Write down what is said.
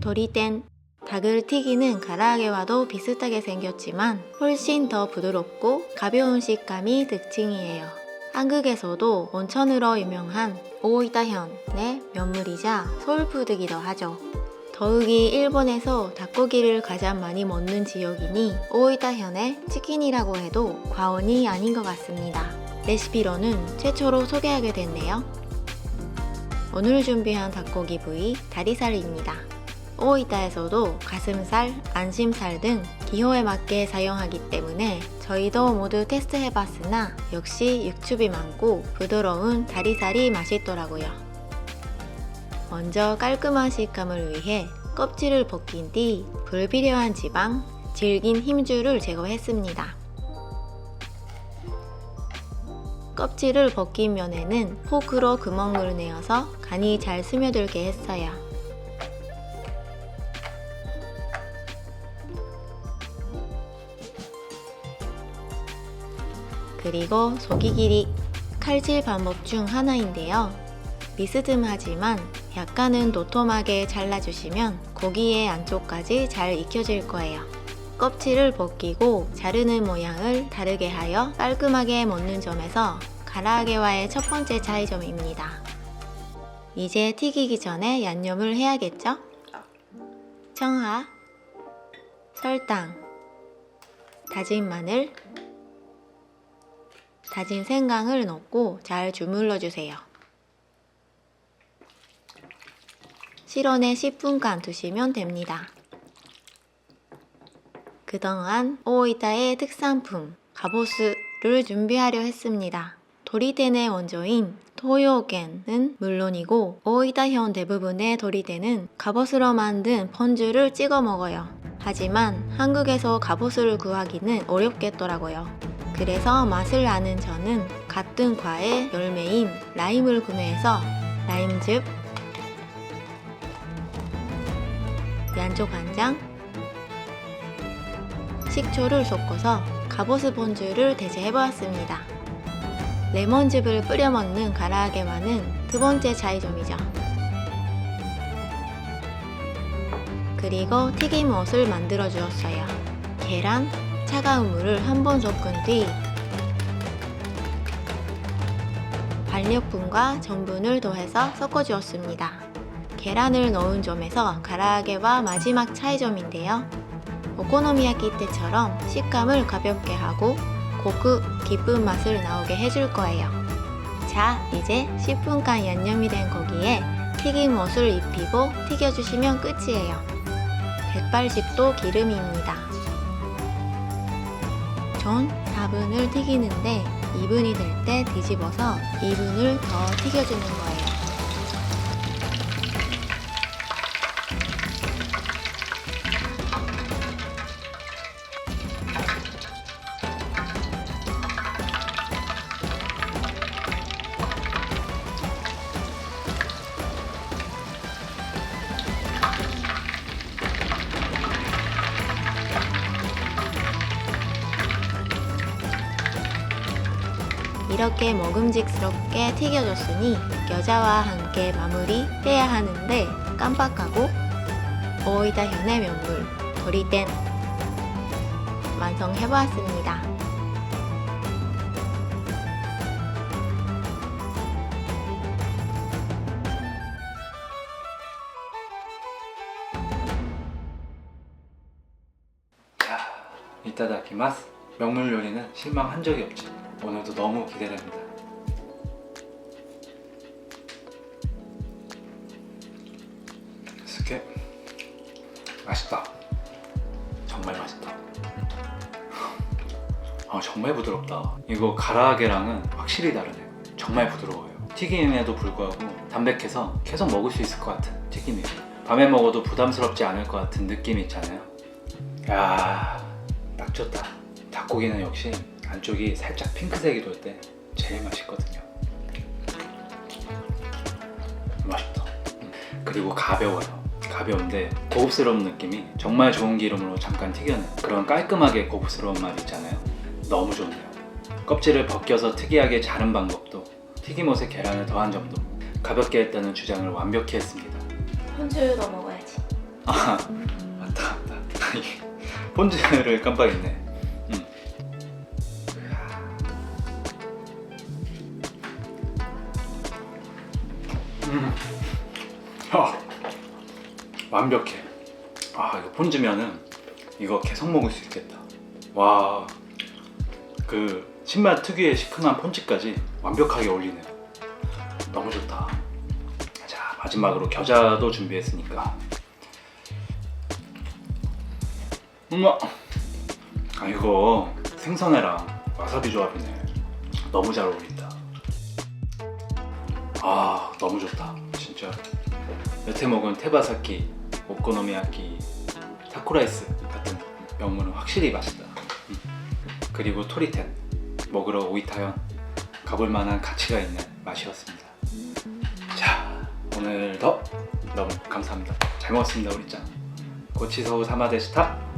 도리땐 닭을 튀기는 가라아게와도 비슷하게 생겼지만 훨씬 더 부드럽고 가벼운 식감이 특징이에요. 한국에서도 온천으로 유명한 오이타현의 면물이자 소울푸드기도 하죠. 더욱이 일본에서 닭고기를 가장 많이 먹는 지역이니 오이타현의 치킨이라고 해도 과언이 아닌 것 같습니다. 레시피로는 최초로 소개하게 됐네요. 오늘 준비한 닭고기 부위 다리살입니다. 오이타에서도 가슴살, 안심살 등 기호에 맞게 사용하기 때문에 저희도 모두 테스트 해봤으나 역시 육즙이 많고 부드러운 다리살이 맛있더라고요. 먼저 깔끔한 식감을 위해 껍질을 벗긴 뒤 불필요한 지방, 질긴 힘줄을 제거했습니다. 껍질을 벗긴 면에는 포크로 구멍을 내어서 간이 잘 스며들게 했어요. 그리고 속이 길이 칼질 방법 중 하나인데요. 비스듬하지만 약간은 도톰하게 잘라주시면 고기의 안쪽까지 잘 익혀질 거예요. 껍질을 벗기고 자르는 모양을 다르게 하여 깔끔하게 먹는 점에서 가라아게와의 첫 번째 차이점입니다. 이제 튀기기 전에 양념을 해야겠죠? 청아, 설탕, 다진 마늘, 다진 생강을 넣고 잘 주물러 주세요. 실온에 10분간 두시면 됩니다. 그동안 오이타의 특산품 가보스를 준비하려 했습니다. 도리덴의 원조인 토요겐은 물론이고 오이타현 대부분의 도리덴은 갑옷으로 만든 펀즈를 찍어 먹어요. 하지만 한국에서 갑옷을 구하기는 어렵겠더라고요. 그래서 맛을 아는 저는 같은 과의 열매인 라임을 구매해서 라임즙, 양조 간장, 식초를 섞어서 갑오스 본주를 대체해보았습니다. 레몬즙을 뿌려 먹는 가라아게와는 두 번째 차이점이죠. 그리고 튀김옷을 만들어 주었어요. 계란, 차가운 물을 한 번 섞은 뒤 반력분과 전분을 더해서 섞어 주었습니다. 계란을 넣은 점에서 가라아게와 마지막 차이점인데요. 오코노미야키 때처럼 식감을 가볍게 하고 고급 깊은 맛을 나오게 해줄 거예요. 자, 이제 10분간 양념이 된 고기에 튀김옷을 입히고 튀겨주시면 끝이에요. 180도 기름입니다. 전 4분을 튀기는데 2분이 될 때 뒤집어서 2분을 더 튀겨주는 거예요. 이렇게 먹음직스럽게 튀겨졌으니 겨자와 함께 마무리 해야 하는데 깜빡하고 오이다 현의 명물 도리땐 완성해보았습니다. 이따다키마스 명물 요리는 실망한 적이 없지 오늘도 너무 기대됩니다. 스케 맛있다. 정말 맛있다. 아 정말 부드럽다. 이거 가라아게랑은 확실히 다르네요. 정말 부드러워요. 튀김에도 불구하고 담백해서 계속 먹을 수 있을 것 같은 튀김이에요 밤에 먹어도 부담스럽지 않을 것 같은 느낌이 있잖아요. 야, 딱 좋다. 닭고기는 역시 안쪽이 살짝 핑크색이 돌 때 제일 맛있거든요. 맛있다. 음. 그리고 가벼워요. 가벼운데 고급스러운 느낌이 정말 좋은 기름으로 잠깐 튀겨낸 그런 깔끔하게 고급스러운 맛 있잖아요. 너무 좋네요. 껍질을 벗겨서 특이하게 자른 방법도 튀김옷에 계란을 더한 점도 가볍게 했다는 주장을 완벽히 했습니다. 혼술도 먹어야지. 아 맞다 맞다 폰즈를 깜빡했네 음. 아, 완벽해. 아 이거 폰즈면은 이거 계속 먹을 수 있겠다. 와 그 신맛 특유의 시큼한 폰즈까지 완벽하게 어울리네요. 너무 좋다. 자 마지막으로 겨자도 준비했으니까. 엄마. 아 이거 생선회랑 와사비 조합이네. 너무 잘 어울린다 아 너무 좋다. 진짜. 여태 먹은 테바사키 오코노미야키 타코라이스 같은 명물은 확실히 맛있다. 음. 그리고 토리텐 먹으러 오이타현 가볼 만한 가치가 있는 맛이었습니다. 자 오늘도 너무 감사합니다. 잘 먹었습니다 우리 짱. 고치소우 사마데시타